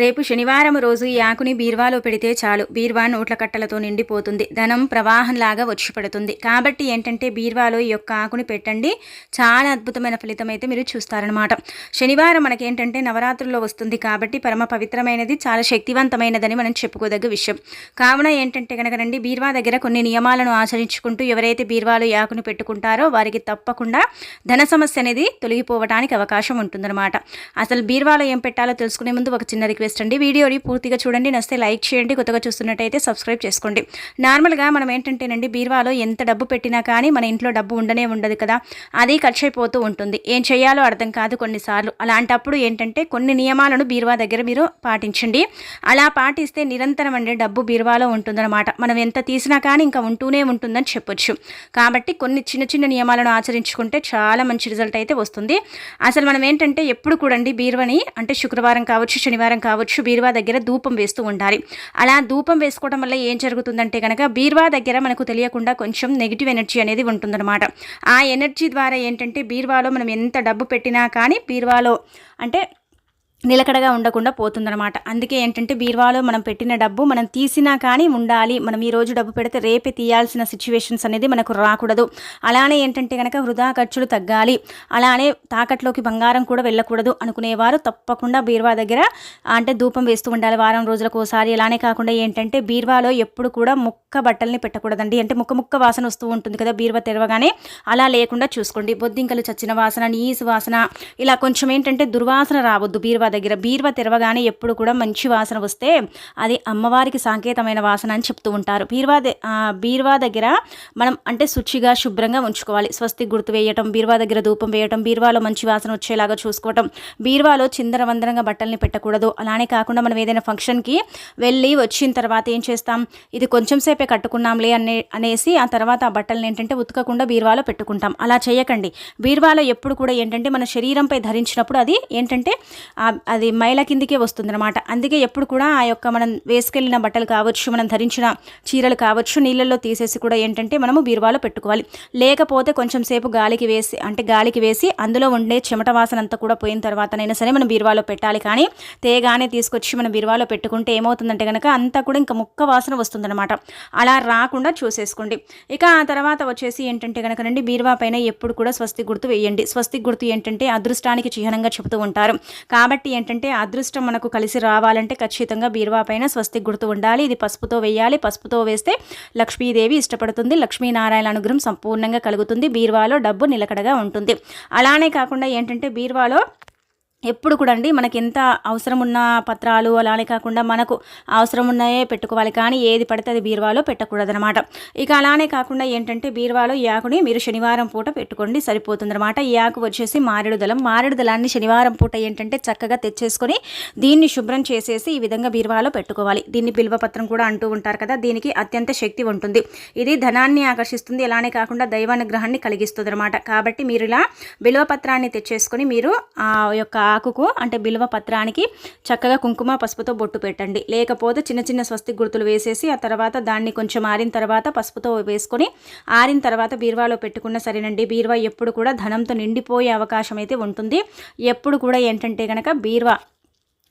రేపు శనివారం రోజు ఈ ఆకుని బీర్వాలో పెడితే చాలు. బీర్వా నోట్ల కట్టలతో నిండిపోతుంది. ధనం ప్రవాహంలాగా వచ్చి పడుతుంది కాబట్టి ఏంటంటే బీర్వాలో ఈ యొక్క ఆకుని పెట్టండి. చాలా అద్భుతమైన ఫలితం అయితే మీరు చూస్తారనమాట శనివారం మనకి ఏంటంటే నవరాత్రుల్లో వస్తుంది కాబట్టి పరమ పవిత్రమైనది చాలా శక్తివంతమైనదని మనం చెప్పుకోదగ్గ విషయం. కావున ఏంటంటే కనుక రండి బీర్వా దగ్గర కొన్ని నియమాలను ఆచరించుకుంటూ ఎవరైతే బీర్వాలో ఈ ఆకుని పెట్టుకుంటారో వారికి తప్పకుండా ధన సమస్య అనేది తొలగిపోవడానికి అవకాశం ఉంటుందన్నమాట. అసలు బీర్వాలో ఏం పెట్టాలో తెలుసుకునే ముందు ఒక చిన్న రిక్వెస్ట్ అండి. వీడియోని పూర్తిగా చూడండి. నస్తే లైక్ చేయండి. కొత్తగా చూస్తున్నట్టయితే సబ్స్క్రైబ్ చేసుకోండి. నార్మల్గా మనం ఏంటంటేనండి బీర్వాలో ఎంత డబ్బు పెట్టినా కానీ మన ఇంట్లో డబ్బు ఉండనే ఉండదు కదా. అది ఖర్చు అయిపోతూ ఉంటుంది. ఏం చేయాలో అర్థం కాదు కొన్నిసార్లు. అలాంటప్పుడు ఏంటంటే కొన్ని నియమాలను బీర్వా దగ్గర మీరు పాటించండి. అలా పాటిస్తే నిరంతరం అండి డబ్బు బీర్వాలో ఉంటుందన్నమాట. మనం ఎంత తీసినా కానీ ఇంకా ఉంటూనే ఉంటుందని చెప్పొచ్చు. కాబట్టి కొన్ని చిన్న చిన్న నియమాలను ఆచరించుకుంటే చాలా మంచి రిజల్ట్ అయితే వస్తుంది. అసలు మనం ఏంటంటే ఎప్పుడు కూడా అండి బీర్వని అంటే శుక్రవారం కావచ్చు శనివారం కావచ్చు బీరువా దగ్గర ధూపం వేస్తూ ఉండాలి. అలా ధూపం వేసుకోవడం వల్ల ఏం జరుగుతుందంటే కనుక బీరువా దగ్గర మనకు తెలియకుండా కొంచెం నెగిటివ్ ఎనర్జీ అనేది ఉంటుందన్నమాట. ఆ ఎనర్జీ ద్వారా ఏంటంటే బీరువాలో మనం ఎంత డబ్బు పెట్టినా కానీ బీరువాలో అంటే నిలకడగా ఉండకుండా పోతుందన్నమాట. అందుకే ఏంటంటే బీర్వాలో మనం పెట్టిన డబ్బు మనం తీసినా కానీ ఉండాలి. మనం ఈ రోజు డబ్బు పెడితే రేపే తీయాల్సిన సిచ్యువేషన్స్ అనేది మనకు రాకూడదు. అలానే ఏంటంటే కనుక వృధా ఖర్చులు తగ్గాలి. అలానే తాకట్లోకి బంగారం కూడా వెళ్ళకూడదు అనుకునేవారు తప్పకుండా బీర్వా దగ్గర అంటే ధూపం వేస్తూ ఉండాలి వారం రోజులకు ఒకసారి. అలానే కాకుండా ఏంటంటే బీర్వాలో ఎప్పుడు కూడా ముక్క బట్టల్ని పెట్టకూడదండి. అంటే ముక్క ముక్క వాసన వస్తూ ఉంటుంది కదా బీర్వా తెరవగానే. అలా లేకుండా చూసుకోండి. బొద్దింకలు చచ్చిన వాసన నీసు వాసన ఇలా కొంచెం ఏంటంటే దుర్వాసన రావద్దు బీర్వా దగ్గర బీరువ తెరవగానే ఎప్పుడు కూడా మంచి వాసన వస్తే అది అమ్మవారికి సాంకేతమైన వాసన అని చెప్తూ ఉంటారు. బీరువా బీరువా దగ్గర మనం అంటే శుచిగా శుభ్రంగా ఉంచుకోవాలి. స్వస్తి గుర్తు వేయటం బీరువా దగ్గర ధూపం వేయటం బీరువాలో మంచి వాసన వచ్చేలాగా చూసుకోవటం బీరువాలో చిందరవందరంగా బట్టల్ని పెట్టకూడదు. అలానే కాకుండా మనం ఏదైనా ఫంక్షన్కి వెళ్ళి వచ్చిన తర్వాత ఏం చేస్తాం? ఇది కొంచెం సేపే కట్టుకున్నాంలే అనే అనేసి ఆ తర్వాత ఆ బట్టలను ఏంటంటే ఉతకకుండా బీరువాలో పెట్టుకుంటాం. అలా చేయకండి. బీరువాలో ఎప్పుడు కూడా ఏంటంటే మన శరీరంపై ధరించినప్పుడు అది ఏంటంటే అది మైల కిందికే వస్తుందన్నమాట. అందుకే ఎప్పుడు కూడా ఆ యొక్క మనం వేసుకెళ్ళిన బట్టలు కావచ్చు మనం ధరించిన చీరలు కావచ్చు నీళ్ళల్లో తీసేసి కూడా ఏంటంటే మనము బీరువాలో పెట్టుకోవాలి. లేకపోతే కొంచెం సేపు గాలికి వేసి అంటే గాలికి వేసి అందులో ఉండే చెమట వాసన అంతా కూడా పోయిన తర్వాతనైనా సరే మనం బీరువాలో పెట్టాలి. కానీ తేగానే తీసుకొచ్చి మనం బీరువాలో పెట్టుకుంటే ఏమవుతుందంటే కనుక అంతా కూడా ఇంకా ముక్క వాసన వస్తుందన్నమాట. అలా రాకుండా చూసేసుకోండి. ఇక ఆ తర్వాత వచ్చేసి ఏంటంటే కనుక రండి బీరువా పైన ఎప్పుడు కూడా స్వస్తి గుర్తు వేయండి. స్వస్తి గుర్తు ఏంటంటే అదృష్టానికి చిహ్నంగా చెబుతూ ఉంటారు. కాబట్టి ఏంటంటే అదృష్టం మనకు కలిసి రావాలంటే ఖచ్చితంగా బీరువా పైన స్వస్తి గుర్తు ఉండాలి. ఇది పసుపుతో వేయాలి. పసుపుతో వేస్తే లక్ష్మీదేవి ఇష్టపడుతుంది. లక్ష్మీనారాయణ అనుగ్రహం సంపూర్ణంగా కలుగుతుంది. బీరువాలో డబ్బు నిలకడగా ఉంటుంది. అలానే కాకుండా ఏంటంటే బీరువాలో ఎప్పుడు కూడా అండి మనకి ఎంత అవసరం ఉన్న పత్రాలు అలానే కాకుండా మనకు అవసరం ఉన్నాయే పెట్టుకోవాలి. కానీ ఏది పడితే అది బీరువాలో పెట్టకూడదనమాట ఇక అలానే కాకుండా ఏంటంటే బీరువాలో ఈ ఆకుని మీరు శనివారం పూట పెట్టుకోండి సరిపోతుందన్నమాట. ఈ ఆకు వచ్చేసి మారేడు దళం మారేడు దళాన్ని శనివారం పూట ఏంటంటే చక్కగా తెచ్చేసుకొని దీన్ని శుభ్రం చేసేసి ఈ విధంగా బీరువాలో పెట్టుకోవాలి. దీన్ని బిల్వపత్రం కూడా అంటూ ఉంటారు కదా దీనికి అత్యంత శక్తి ఉంటుంది. ఇది ధనాన్ని ఆకర్షిస్తుంది అలానే కాకుండా దైవానుగ్రహాన్ని కలిగిస్తుంది అనమాట కాబట్టి మీరు ఇలా బిల్వపత్రాన్ని తెచ్చేసుకొని మీరు ఆ యొక్క ఆకుకు అంటే బిల్వ పత్రానికి చక్కగా కుంకుమ పసుపుతో బొట్టు పెట్టండి. లేకపోతే చిన్న చిన్న స్వస్తి గుర్తులు వేసేసి ఆ తర్వాత దాన్ని కొంచెం ఆరిన తర్వాత పసుపుతో వేసుకొని ఆరిన తర్వాత బీరువాలో పెట్టుకున్న సరేనండి. బీరువా ఎప్పుడు కూడా ధనంతో నిండిపోయే అవకాశం అయితే ఉంటుంది. ఎప్పుడు కూడా ఏంటంటే కనుక బీరువా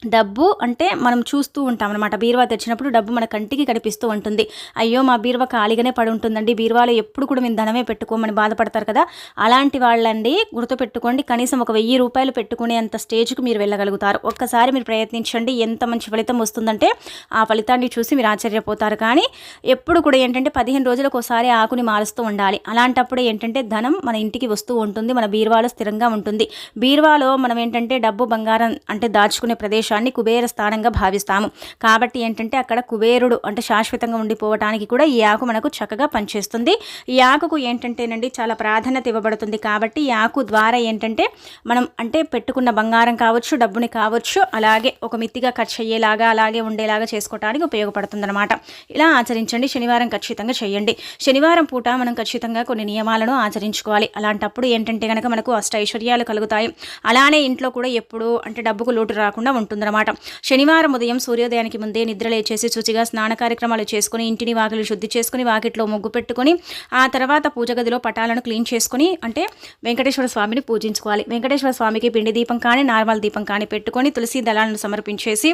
డబ్బు అంటే మనం చూస్తూ ఉంటాం అనమాట బీరువా తెచ్చినప్పుడు డబ్బు మన కంటికి కనిపిస్తూ ఉంటుంది. అయ్యో మా బీరువా ఖాళీగానే పడి ఉంటుందండి. బీరువాలో ఎప్పుడు కూడా మేము ధనమే పెట్టుకోమని బాధపడతారు కదా. అలాంటి వాళ్ళండి గుర్తుపెట్టుకోండి కనీసం ఒక వెయ్యి రూపాయలు పెట్టుకునే అంత స్టేజ్కి మీరు వెళ్ళగలుగుతారు. ఒక్కసారి మీరు ప్రయత్నించండి ఎంత మంచి ఫలితం వస్తుందంటే ఆ ఫలితాన్ని చూసి మీరు ఆశ్చర్యపోతారు. కానీ ఎప్పుడు కూడా ఏంటంటే పదిహేను రోజులకు ఒకసారి ఆకుని మారుస్తూ ఉండాలి. అలాంటప్పుడు ఏంటంటే ధనం మన ఇంటికి వస్తూ ఉంటుంది మన బీరువాలో స్థిరంగా ఉంటుంది. బీరువాలో మనం ఏంటంటే డబ్బు బంగారం అంటే దాచుకునే ప్రదేశం అంశాన్ని కుబేర స్థానంగా భావిస్తాము. కాబట్టి ఏంటంటే అక్కడ కుబేరుడు అంటే శాశ్వతంగా ఉండిపోవటానికి కూడా ఈ ఆకు మనకు చక్కగా పనిచేస్తుంది. ఈ ఆకుకు ఏంటంటేనండి చాలా ప్రాధాన్యత ఇవ్వబడుతుంది. కాబట్టి ఈ ఆకు ద్వారా ఏంటంటే మనం అంటే పెట్టుకున్న బంగారం కావచ్చు డబ్బుని కావచ్చు అలాగే ఒక మిత్తిగా ఖర్చు అయ్యేలాగా అలాగే ఉండేలాగా చేసుకోవడానికి ఉపయోగపడుతుందన్నమాట. ఇలా ఆచరించండి. శనివారం ఖచ్చితంగా చేయండి. శనివారం పూట మనం ఖచ్చితంగా కొన్ని నియమాలను ఆచరించుకోవాలి. అలాంటప్పుడు ఏంటంటే కనుక మనకు అష్ట ఐశ్వర్యాలు కలుగుతాయి. అలానే ఇంట్లో కూడా ఎప్పుడు అంటే డబ్బుకు లోటు రాకుండా ఉంటుంది. ఉంటుందన్నమాట శనివారం ఉదయం సూర్యోదయానికి ముందే నిద్రలేచేసి శుచిగా స్నాన కార్యక్రమాలు చేసుకుని ఇంటిని వాకిలు శుద్ధి చేసుకుని వాకిట్లో ముగ్గు పెట్టుకుని ఆ తర్వాత పూజ గదిలో పటాలను క్లీన్ చేసుకుని అంటే వెంకటేశ్వర స్వామిని పూజించుకోవాలి. వెంకటేశ్వర స్వామికి పిండి దీపం కానీ నార్మల్ దీపం కానీ పెట్టుకొని తులసి దళాలను సమర్పించేసి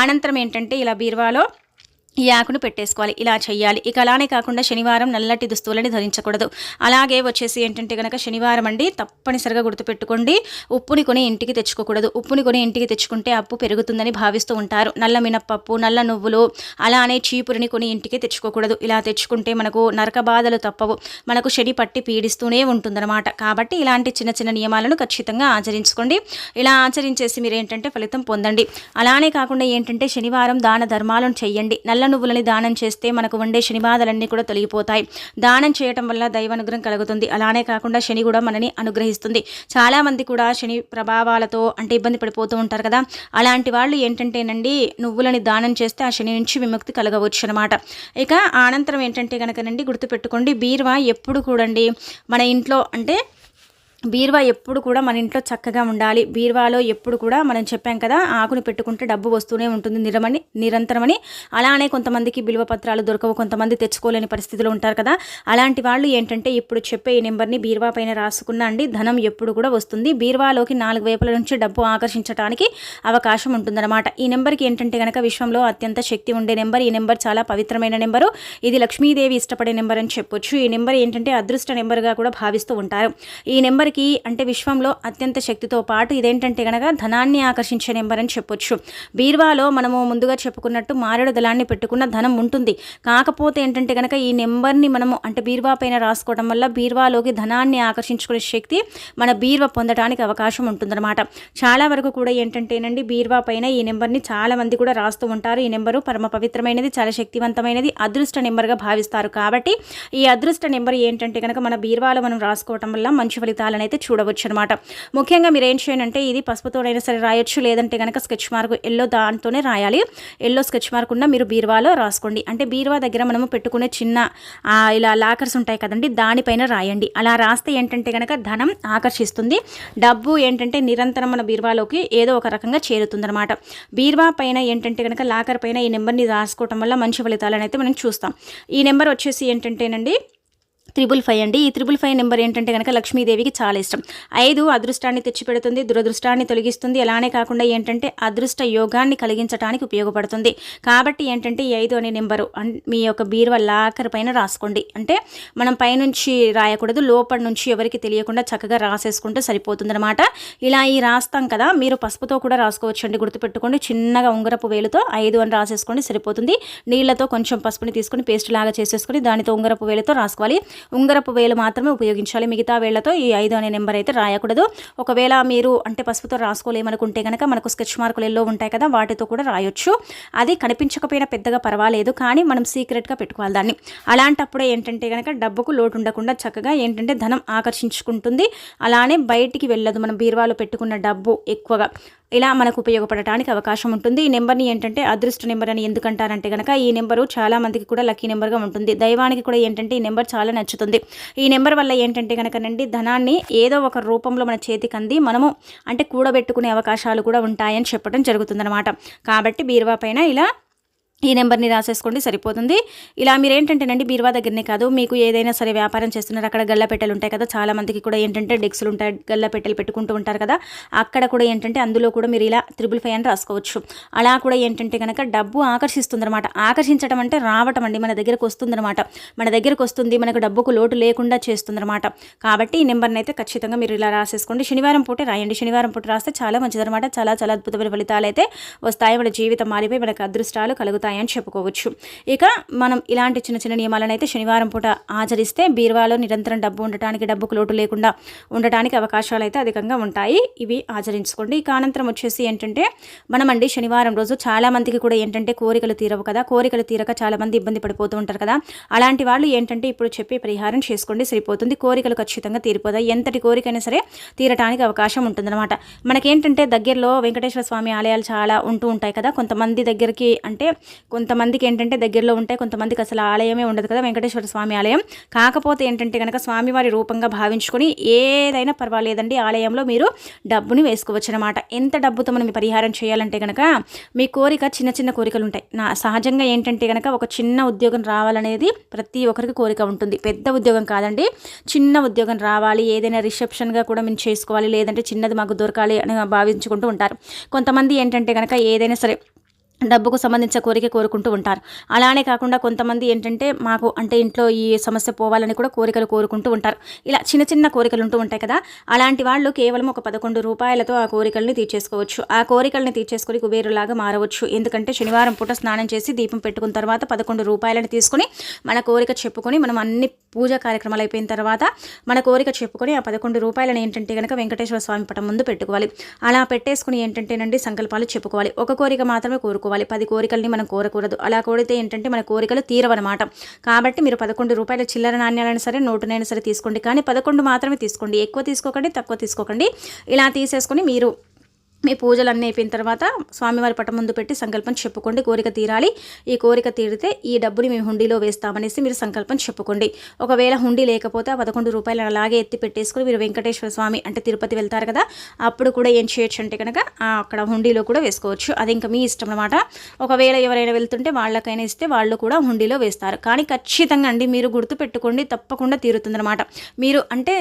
అనంతరం ఏంటంటే ఇలా బీరువాలో ఈ ఆకును పెట్టేసుకోవాలి. ఇలా చేయాలి ఇక అలానే కాకుండా శనివారం నల్లటి దుస్తువులని ధరించకూడదు. అలాగే వచ్చేసి ఏంటంటే కనుక శనివారం అండి తప్పనిసరిగా గుర్తుపెట్టుకోండి. ఉప్పుని కొని ఇంటికి తెచ్చుకోకూడదు. ఉప్పుని కొని ఇంటికి తెచ్చుకుంటే అప్పు పెరుగుతుందని భావిస్తూ ఉంటారు. నల్ల మినప్పప్పు నల్ల నువ్వులు అలానే చీపురిని కొని ఇంటికి తెచ్చుకోకూడదు. ఇలా తెచ్చుకుంటే మనకు నరక బాధలు తప్పవు. మనకు శని పట్టి పీడిస్తూనే ఉంటుందన్నమాట. కాబట్టి ఇలాంటి చిన్న చిన్న నియమాలను ఖచ్చితంగా ఆచరించుకోండి. ఇలా ఆచరించేసి మీరు ఏంటంటే ఫలితం పొందండి. అలానే కాకుండా ఏంటంటే శనివారం దాన ధర్మాలను చెయ్యండి. నల్ల నువ్వులని దానం చేస్తే మనకు ఉండే శని బాధలన్నీ కూడా తొలగిపోతాయి. దానం చేయటం వల్ల దైవ అనుగ్రహం కలుగుతుంది. అలానే కాకుండా శని కూడా మనని అనుగ్రహిస్తుంది. చాలామంది కూడా శని ప్రభావాలతో అంటే ఇబ్బంది పడిపోతూ ఉంటారు కదా. అలాంటి వాళ్ళు ఏంటంటేనండి నువ్వులని దానం చేస్తే ఆ శని నుంచి విముక్తి కలగవచ్చు అనమాట ఇక అనంతరం ఏంటంటే కనుకనండి గుర్తుపెట్టుకోండి బీరువా ఎప్పుడు కూడండి మన ఇంట్లో అంటే బీరువా ఎప్పుడు కూడా మన ఇంట్లో చక్కగా ఉండాలి. బీరువాలో ఎప్పుడు కూడా మనం చెప్పాం కదా ఆకుని పెట్టుకుంటే డబ్బు వస్తూనే ఉంటుంది నిరమని నిరంతరమని. అలానే కొంతమందికి బిలువ పత్రాలు దొరకవు కొంతమంది తెచ్చుకోలేని పరిస్థితిలో ఉంటారు కదా. అలాంటి వాళ్ళు ఏంటంటే ఇప్పుడు చెప్పే ఈ నెంబర్ని బీరువా పైన రాసుకున్నా అండి ధనం ఎప్పుడు కూడా వస్తుంది. బీరువాలోకి నాలుగు వైపుల నుంచి డబ్బు ఆకర్షించడానికి అవకాశం ఉంటుందన్నమాట. ఈ నెంబర్కి ఏంటంటే కనుక విశ్వంలో అత్యంత శక్తి ఉండే నెంబర్ ఈ నెంబర్ చాలా పవిత్రమైన నెంబరు. ఇది లక్ష్మీదేవి ఇష్టపడే నెంబర్ అని చెప్పొచ్చు. ఈ నెంబర్ ఏంటంటే అదృష్ట నెంబర్గా కూడా భావిస్తూ ఉంటారు. ఈ నెంబర్ నెంబర్కి అంటే విశ్వంలో అత్యంత శక్తితో పాటు ఇదేంటంటే కనుక ధనాన్ని ఆకర్షించే నెంబర్ అని చెప్పొచ్చు. బీర్వాలో మనము ముందుగా చెప్పుకున్నట్టు మారేడు దళాన్ని పెట్టుకున్న ధనం ఉంటుంది. కాకపోతే ఏంటంటే కనుక ఈ నెంబర్ని మనము అంటే బీర్వా పైన రాసుకోవడం వల్ల బీర్వాలోకి ధనాన్ని ఆకర్షించుకునే శక్తి మన బీర్వా పొందడానికి అవకాశం ఉంటుందన్నమాట. చాలా వరకు కూడా ఏంటంటేనండి బీర్వా పైన ఈ నెంబర్ని చాలా మంది కూడా రాస్తూ ఉంటారు. ఈ నెంబరు పరమ పవిత్రమైనది చాలా శక్తివంతమైనది అదృష్ట నెంబర్గా భావిస్తారు. కాబట్టి ఈ అదృష్ట నెంబర్ ఏంటంటే కనుక మన బీర్వాలో మనం రాసుకోవటం వల్ల మంచి ఫలితాలను అయితే చూడవచ్చు అనమాట ముఖ్యంగా మీరు ఏం చేయనంటే ఇది పసుపుతోడైనా సరే రాయొచ్చు లేదంటే కనుక స్కెచ్ మార్క్ ఎల్లో దాంతోనే రాయాలి. ఎల్లో స్కెచ్ మార్క్ ఉన్న మీరు బీరువాలో రాసుకోండి. అంటే బీరువా దగ్గర మనము పెట్టుకునే చిన్న ఇలా లాకర్స్ ఉంటాయి కదండి దానిపైన రాయండి. అలా రాస్తే ఏంటంటే కనుక ధనం ఆకర్షిస్తుంది. డబ్బు ఏంటంటే నిరంతరం మన బీరువాలోకి ఏదో ఒక రకంగా చేరుతుందనమాట. బీరువా పైన ఏంటంటే కనుక లాకర్ పైన ఈ నెంబర్ని రాసుకోవటం వల్ల మంచి ఫలితాలను అయితే మనం చూస్తాం. ఈ నెంబర్ వచ్చేసి ఏంటంటేనండి త్రిబుల్ ఫైవ్ అండి. ఈ త్రిబుల్ ఫైవ్ నెంబర్ ఏంటంటే కనుక లక్ష్మీదేవికి చాలా ఇష్టం. ఐదు అదృష్టాన్ని తెచ్చిపెడుతుంది దురదృష్టాన్ని తొలగిస్తుంది. అలానే కాకుండా ఏంటంటే అదృష్ట యోగాన్ని కలిగించడానికి ఉపయోగపడుతుంది. కాబట్టి ఏంటంటే ఈ ఐదు అనే నెంబరు మీ యొక్క బీరువ లాకర్ పైన రాసుకోండి. అంటే మనం పైనుంచి రాయకూడదు లోపల నుంచి ఎవరికి తెలియకుండా చక్కగా రాసేసుకుంటే సరిపోతుందన్నమాట. ఇలా ఈ రాస్తాం కదా మీరు పసుపుతో కూడా రాసుకోవచ్చు అండి గుర్తుపెట్టుకోండి చిన్నగా ఉంగరపు వేలుతో ఐదు అని రాసేసుకోండి సరిపోతుంది. నీళ్ళతో కొంచెం పసుపుని తీసుకొని పేస్ట్ లాగా చేసేసుకొని దానితో ఉంగరపు వేలుతో రాసుకోవాలి. ఉంగరపు వేలు మాత్రమే ఉపయోగించాలి. మిగతా వేళ్ళతో ఈ ఐదు అనే నెంబర్ అయితే రాయకూడదు. ఒకవేళ మీరు అంటే పసుపుతో రాసుకోలేమనుకుంటే కనుక మనకు స్కెచ్ మార్కులు ఎల్లో ఉంటాయి కదా వాటితో కూడా రాయొచ్చు. అది కనిపించకపోయినా పెద్దగా పర్వాలేదు కానీ మనం సీక్రెట్గా పెట్టుకోవాలి దాన్ని. అలాంటప్పుడే ఏంటంటే కనుక డబ్బుకు లోటు ఉండకుండా చక్కగా ఏంటంటే ధనం ఆకర్షించుకుంటుంది. అలానే బయటికి వెళ్ళదు. మనం బీరువాలో పెట్టుకున్న డబ్బు ఎక్కువగా. ఇలా మనకు ఉపయోగపడటానికి అవకాశం ఉంటుంది. ఈ నెంబర్ని ఏంటంటే అదృష్ట నెంబర్ అని ఎందుకంటారంటే కనుక ఈ నెంబరు చాలా మందికి కూడా లక్కీ నెంబర్గా ఉంటుంది. దైవానికి కూడా ఏంటంటే ఈ నెంబర్ చాలా నచ్చుతుంది ఈ నెంబర్ వల్ల ఏంటంటే కనుకనండి ధనాన్ని ఏదో ఒక రూపంలో మన చేతికి అంది మనము అంటే కూడబెట్టుకునే అవకాశాలు కూడా ఉంటాయని చెప్పడం జరుగుతుందన్నమాట. కాబట్టి బీరువా పైన ఇలా ఈ నెంబర్ని రాసేసుకోండి సరిపోతుంది. ఇలా మీరు ఏంటంటేనండి బీరువా దగ్గరనే కాదు మీకు ఏదైనా సరే వ్యాపారం చేస్తున్నారు అక్కడ గల్లపెట్టెలు ఉంటాయి కదా చాలా మందికి కూడా ఏంటంటే డెక్స్లు ఉంటాయి గల్లపెట్టెలు పెట్టుకుంటూ ఉంటారు కదా అక్కడ కూడా ఏంటంటే అందులో కూడా మీరు ఇలా త్రిబుల్ ఫైవ్ అని రాసుకోవచ్చు. అలా కూడా ఏంటంటే కనుక డబ్బు ఆకర్షిస్తుంది అనమాట ఆకర్షించడం అంటే రావటం అండి మన దగ్గరకు వస్తుందన్నమాట. మన దగ్గరకు వస్తుంది మనకు డబ్బుకు లోటు లేకుండా చేస్తుందన్నమాట. కాబట్టి ఈ నెంబర్ని అయితే ఖచ్చితంగా మీరు ఇలా రాసేసుకోండి. శనివారం పూటే రాయండి. శనివారం పూట రాస్తే చాలా మంచిదనమాట చాలా చాలా అద్భుతమైన ఫలితాలు అయితే వస్తాయి. మన జీవితం మారిపోయి మనకు అదృష్టాలు కలుగుతాయి. అని చెప్పుకోవచ్చు. ఇక మనం ఇలాంటి చిన్న చిన్న నియమాలను అయితే శనివారం పూట ఆచరిస్తే బీరువాలో నిరంతరం డబ్బు ఉండటానికి డబ్బుకు లోటు లేకుండా ఉండటానికి అవకాశాలు అయితే అధికంగా ఉంటాయి. ఇవి ఆచరించుకోండి. ఇక అనంతరం వచ్చేసి ఏంటంటే మనమండి శనివారం రోజు చాలామందికి కూడా ఏంటంటే కోరికలు తీరవు కదా. కోరికలు తీరక చాలామంది ఇబ్బంది పడిపోతూ ఉంటారు కదా. అలాంటి వాళ్ళు ఏంటంటే ఇప్పుడు చెప్పే పరిహారం చేసుకోండి సరిపోతుంది. కోరికలు ఖచ్చితంగా తీరిపోతాయి. ఎంతటి కోరికైనా సరే తీరటానికి అవకాశం ఉంటుందన్నమాట. మనకేంటంటే దగ్గరలో వెంకటేశ్వర స్వామి ఆలయాలు చాలా ఉంటూ ఉంటాయి కదా. కొంతమంది దగ్గరికి అంటే కొంతమందికి ఏంటంటే దగ్గరలో ఉంటాయి కొంతమందికి అసలు ఆలయమే ఉండదు కదా వెంకటేశ్వర స్వామి ఆలయం. కాకపోతే ఏంటంటే కనుక స్వామివారి రూపంగా భావించుకొని ఏదైనా పర్వాలేదండి ఆలయంలో మీరు డబ్బుని వేసుకోవచ్చు అనమాట ఎంత డబ్బుతో మనం పరిహారం చేయాలంటే కనుక మీ కోరిక చిన్న చిన్న కోరికలు ఉంటాయి నా సహజంగా ఏంటంటే కనుక ఒక చిన్న ఉద్యోగం రావాలనేది ప్రతి ఒక్కరికి కోరిక ఉంటుంది. పెద్ద ఉద్యోగం కాదండి చిన్న ఉద్యోగం రావాలి ఏదైనా రిసెప్షన్గా కూడా మేము చేసుకోవాలి లేదంటే చిన్నది మాకు దొరకాలి అని భావించుకుంటూ ఉంటారు. కొంతమంది ఏంటంటే కనుక ఏదైనా సరే డబ్బుకు సంబంధించిన కోరిక కోరుకుంటూ ఉంటారు. అలానే కాకుండా కొంతమంది ఏంటంటే మాకు అంటే ఇంట్లో ఈ సమస్య పోవాలని కూడా కోరికలు కోరుకుంటూ ఉంటారు. ఇలా చిన్న చిన్న కోరికలు ఉంటూ ఉంటాయి కదా అలాంటి వాళ్ళు కేవలం ఒక పదకొండు రూపాయలతో ఆ కోరికల్ని తీర్చేసుకోవచ్చు. ఆ కోరికల్ని తీర్చేసుకొని కుబేరులాగా మారవచ్చు. ఎందుకంటే శనివారం పూట స్నానం చేసి దీపం పెట్టుకున్న తర్వాత పదకొండు రూపాయలని తీసుకొని మన కోరిక చెప్పుకొని మనం అన్ని పూజా కార్యక్రమాలు అయిపోయిన తర్వాత మన కోరిక చెప్పుకొని ఆ పదకొండు రూపాయలను ఏంటంటే కనుక వెంకటేశ్వర స్వామి పటం ముందు పెట్టుకోవాలి. అలా పెట్టేసుకుని ఏంటంటేనండి సంకల్పాలు చెప్పుకోవాలి. ఒక కోరిక మాత్రమే కోరుకో కోరుకోవాలి పది కోరికల్ని మనం కోరకూడదు. అలా కోరితే ఏంటంటే మన కోరికలు తీరవన్నమాట. కాబట్టి మీరు పదకొండు రూపాయల చిల్లర నాణ్యాలైనా సరే నోటునైనా సరే తీసుకోండి. కానీ పదకొండు మాత్రమే తీసుకోండి. ఎక్కువ తీసుకోకండి తక్కువ తీసుకోకండి. ఇలా తీసేసుకొని మీరు మీ పూజలు అన్నీ అయిపోయిన తర్వాత స్వామివారి పటం ముందు పెట్టి సంకల్పం చెప్పుకోండి కోరిక తీరాలి. ఈ కోరిక తీరితే ఈ డబ్బుని మేము హుండీలో వేస్తామనేసి మీరు సంకల్పం చెప్పుకోండి. ఒకవేళ హుండీ లేకపోతే ఆ పదకొండు రూపాయలు అలాగే ఎత్తి పెట్టేసుకుని మీరు వెంకటేశ్వర స్వామి అంటే తిరుపతి వెళ్తారు కదా అప్పుడు కూడా ఏం చేయొచ్చు అంటే కనుక అక్కడ హుండీలో కూడా వేసుకోవచ్చు. అది ఇంకా మీ ఇష్టం అనమాట ఒకవేళ ఎవరైనా వెళ్తుంటే వాళ్ళకైనా ఇస్తే వాళ్ళు కూడా హుండీలో వేస్తారు. కానీ ఖచ్చితంగా అండి మీరు గుర్తు పెట్టుకోండి తప్పకుండా తీరుతుందనమాట మీరు అంటే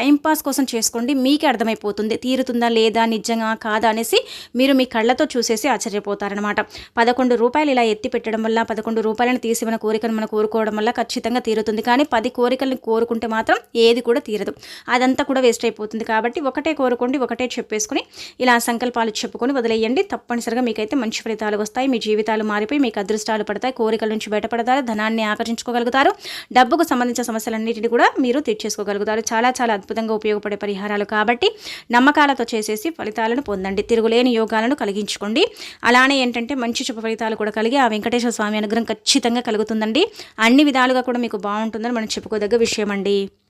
టైం పాస్ కోసం చేసుకోండి మీకే అర్థమైపోతుంది. తీరుతుందా లేదా నిజంగా కాదా అనేసి మీరు మీ కళ్ళతో చూసేసి ఆశ్చర్యపోతారనమాట పదకొండు రూపాయలు ఇలా ఎత్తి పెట్టడం వల్ల పదకొండు రూపాయలను తీసి మన కోరికను మనం కోరుకోవడం వల్ల ఖచ్చితంగా తీరుతుంది. కానీ పది కోరికలను కోరుకుంటే మాత్రం ఏది కూడా తీరదు. అదంతా కూడా వేస్ట్ అయిపోతుంది. కాబట్టి ఒకటే కోరుకోండి ఒకటే చెప్పేసుకుని ఇలా సంకల్పాలు చెప్పుకొని వదిలేయండి. తప్పనిసరిగా మీకైతే మంచి ఫలితాలు వస్తాయి. మీ జీవితాలు మారిపోయి మీకు అదృష్టాలు పడతాయి. కోరికల నుంచి బయటపడతారు ధనాన్ని ఆకర్షించుకోగలుగుతారు. డబ్బుకు సంబంధించిన సమస్యలన్నింటినీ కూడా మీరు తీర్చేసుకోగలుగుతారు. చాలా చాలా అద్భుతంగా ఉపయోగపడే పరిహారాలు కాబట్టి నమ్మకాలతో చేసేసి ఫలితాలను పొందారు ఉందండి. తిరుగులేని యోగాలను కలిగించుకోండి. అలానే ఏంటంటే మంచి శుభ ఫలితాలు కూడా కలిగి ఆ వెంకటేశ్వర స్వామి అనుగ్రహం ఖచ్చితంగా కలుగుతుందండి. అన్ని విధాలుగా కూడా మీకు బాగుంటుందని మనం చెప్పుకోదగ్గ విషయం అండి